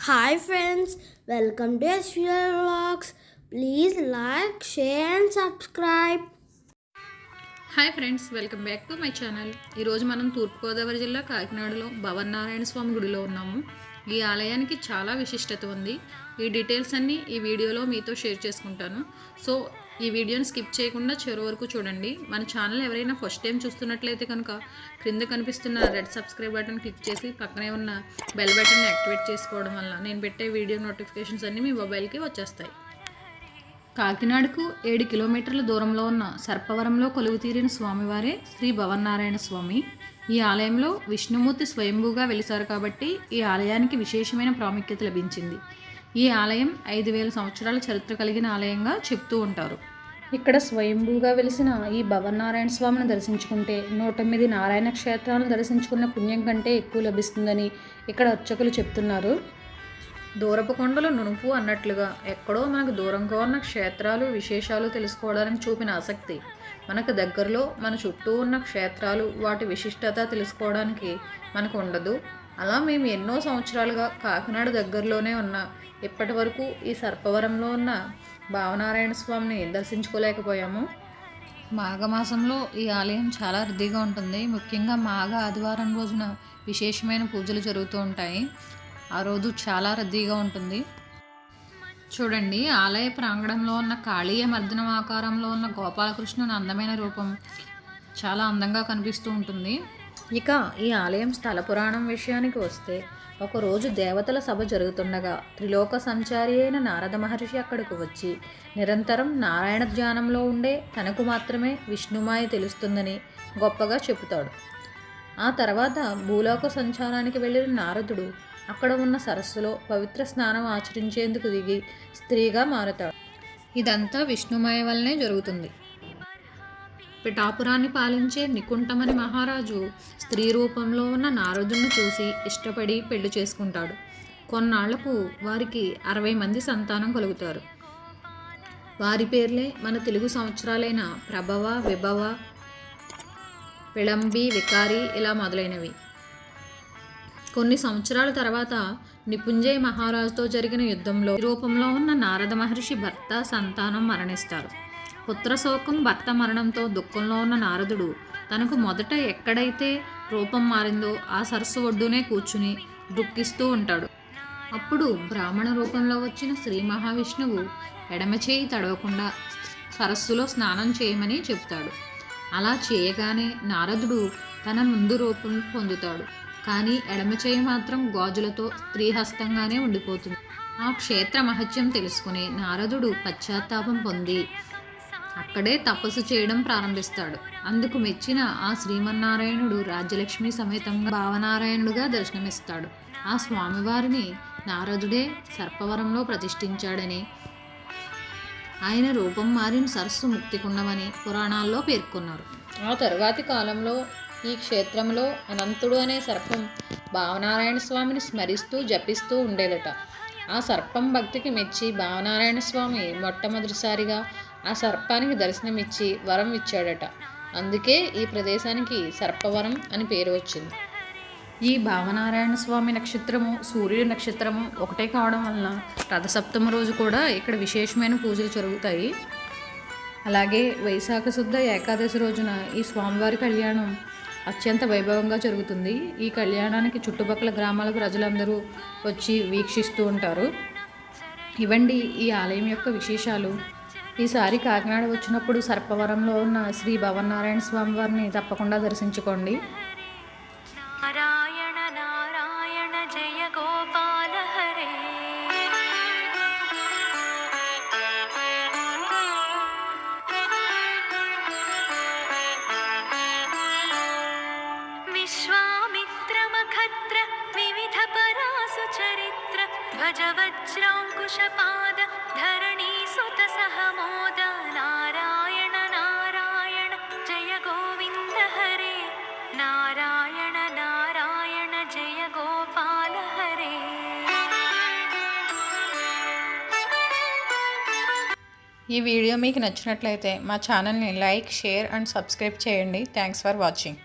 Hi friends welcome to SVR Vlogs. Please like share and subscribe hi friends welcome back to my channel ఈరోజు మనం తూర్పుగోదావరి జిల్లా కాకినాడలో భవన్నారాయణ స్వామి గుడిలో ఉన్నాము. ఈ ఆలయానికి చాలా విశిష్టత ఉంది. ఈ డీటెయిల్స్ అన్నీ ఈ వీడియోలో మీతో షేర్ చేసుకుంటాను. సో ఈ వీడియోని స్కిప్ చేయకుండా చివరి వరకు చూడండి. మన ఛానల్ ఎవరైనా ఫస్ట్ టైం చూస్తున్నట్లయితే కనుక క్రింద కనిపిస్తున్న రెడ్ సబ్స్క్రైబ్ బటన్ క్లిక్ చేసి పక్కనే ఉన్న బెల్ బటన్ని యాక్టివేట్ చేసుకోవడం వల్ల నేను పెట్టే వీడియో నోటిఫికేషన్స్ అన్నీ మీ మొబైల్కి వచ్చేస్తాయి. కాకినాడకు ఏడు కిలోమీటర్ల దూరంలో ఉన్న సర్పవరంలో కొలువుతీరిన స్వామివారే శ్రీ భవన్నారాయణ స్వామి. ఈ ఆలయంలో విష్ణుమూర్తి స్వయంభూగా వెలిసారు కాబట్టి ఈ ఆలయానికి విశేషమైన ప్రాముఖ్యత లభించింది. ఈ ఆలయం ఐదు వేల సంవత్సరాల చరిత్ర కలిగిన ఆలయంగా చెప్తూ ఉంటారు. ఇక్కడ స్వయంభూగా వెలిసిన ఈ భవన్నారాయణ స్వామిని దర్శించుకుంటే నూట ఎనిమిది నారాయణ క్షేత్రాలను దర్శించుకున్న పుణ్యం కంటే ఎక్కువ లభిస్తుందని ఇక్కడ అర్చకులు చెప్తున్నారు. దూరపు కొండలు నునుపు అన్నట్లుగా ఎక్కడో మనకు దూరంగా ఉన్న క్షేత్రాలు విశేషాలు తెలుసుకోవడానికి చూపిన ఆసక్తి. మనకు దగ్గరలో మన చుట్టూ ఉన్న క్షేత్రాలు వాటి విశిష్టత తెలుసుకోవడానికి మనకు ఉండదు. అలా మేము ఎన్నో సంవత్సరాలుగా కాకినాడ దగ్గరలోనే ఉన్న ఇప్పటి వరకు ఈ సర్పవరంలో ఉన్న భావనారాయణ స్వామిని దర్శించుకోలేకపోయాము. మాఘమాసంలో ఈ ఆలయం చాలా రద్దీగా ఉంటుంది. ముఖ్యంగా మాఘ ఆదివారం రోజున విశేషమైన పూజలు జరుగుతూ ఉంటాయి. ఆ రోజు చాలా రద్దీగా ఉంటుంది. చూడండి ఆలయ ప్రాంగణంలో ఉన్న కాళీయ మర్దనం ఆకారంలో ఉన్న గోపాలకృష్ణుని అందమైన రూపం చాలా అందంగా కనిపిస్తూ ఉంటుంది. ఇక ఈ ఆలయం స్థల పురాణం విషయానికి వస్తే ఒకరోజు దేవతల సభ జరుగుతుండగా త్రిలోక సంచారి అయిన నారద మహర్షి అక్కడికి వచ్చి నిరంతరం నారాయణ ధ్యానంలో ఉండే తనకు మాత్రమే విష్ణుమాయ తెలుస్తుందని గొప్పగా చెబుతాడు. ఆ తర్వాత భూలోక సంచారానికి వెళ్ళిన నారదుడు అక్కడ ఉన్న సరస్సులో పవిత్ర స్నానం ఆచరించేందుకు దిగి స్త్రీగా మారతాడు. ఇదంతా విష్ణుమయ వల్లనే జరుగుతుంది. పిఠాపురాన్ని పాలించే నికుంఠమని మహారాజు స్త్రీ రూపంలో ఉన్న నారదుడిని చూసి ఇష్టపడి పెళ్ళి చేసుకుంటాడు. కొన్నాళ్ళకు వారికి అరవై మంది సంతానం కలుగుతారు. వారి పేర్లే మన తెలుగు సంవత్సరాలైన ప్రభవ విభవ విళంబి వికారి ఇలా మొదలైనవి. కొన్ని సంవత్సరాల తర్వాత నిపుంజయ్ మహారాజుతో జరిగిన యుద్ధంలో రూపంలో ఉన్న నారద మహర్షి భర్త సంతానం మరణిస్తారు. పుత్రశోకం భర్త మరణంతో దుఃఖంలో ఉన్న నారదుడు తనకు మొదట ఎక్కడైతే రూపం మారిందో ఆ సరస్సు ఒడ్డునే కూర్చుని దుఃఖిస్తూ ఉంటాడు. అప్పుడు బ్రాహ్మణ రూపంలో వచ్చిన శ్రీ మహావిష్ణువు ఎడమ చేయి తడవకుండా సరస్సులో స్నానం చేయమని చెప్తాడు అలా చేయగానే నారదుడు తన ముందు రూపం పొందుతాడు. కానీ ఎడమ చేయి మాత్రం గాజులతో స్త్రీహస్తంగానే ఉండిపోతుంది. ఆ క్షేత్ర మహత్యం తెలుసుకుని నారదుడు పశ్చాత్తాపం పొంది అక్కడే తపస్సు చేయడం ప్రారంభిస్తాడు. అందుకు మెచ్చిన ఆ శ్రీమన్నారాయణుడు రాజ్యలక్ష్మి సమేతంగా భావనారాయణుడుగా దర్శనమిస్తాడు. ఆ స్వామివారిని నారదుడే సర్పవరంలో ప్రతిష్ఠించాడని ఆయన రూపం మారిన సరస్సు ముక్తికుండమని పురాణాల్లో పేర్కొన్నారు. ఆ తరువాతి కాలంలో ఈ క్షేత్రంలో అనంతుడు అనే సర్పం భావనారాయణ స్వామిని స్మరిస్తూ జపిస్తూ ఉండేదట. ఆ సర్పం భక్తికి మెచ్చి భావనారాయణ స్వామి మొట్టమొదటిసారిగా ఆ సర్పానికి దర్శనమిచ్చి వరం ఇచ్చాడట. అందుకే ఈ ప్రదేశానికి సర్పవరం అని పేరు వచ్చింది. ఈ భావనారాయణ స్వామి నక్షత్రము సూర్యుడి నక్షత్రము ఒకటే కావడం వలన రథసప్తమ రోజు కూడా ఇక్కడ విశేషమైన పూజలు జరుగుతాయి. అలాగే వైశాఖ శుద్ధ ఏకాదశి రోజున ఈ స్వామివారి కళ్యాణం అత్యంత వైభవంగా జరుగుతుంది. ఈ కళ్యాణానికి చుట్టుపక్కల గ్రామాల ప్రజలందరూ వచ్చి వీక్షిస్తూ ఉంటారు. ఇవండి ఈ ఆలయం యొక్క విశేషాలు. ఈసారి కాకినాడ వచ్చినప్పుడు సర్పవరంలో ఉన్న శ్రీ భవన్నారాయణ స్వామి వారిని తప్పకుండా దర్శించుకోండి. చరిత్ర ధ్వజ వజ్రాంకుశపాద ధరణీ సుత సహమోద నారాయణ నారాయణ జయ గోవింద హరే నారాయణ నారాయణ జయ గోపాల హరే ఈ వీడియో మీకు నచ్చినట్లయితే మా ఛానల్ని లైక్ షేర్ అండ్ సబ్స్క్రైబ్ చేయండి. Thanks for watching.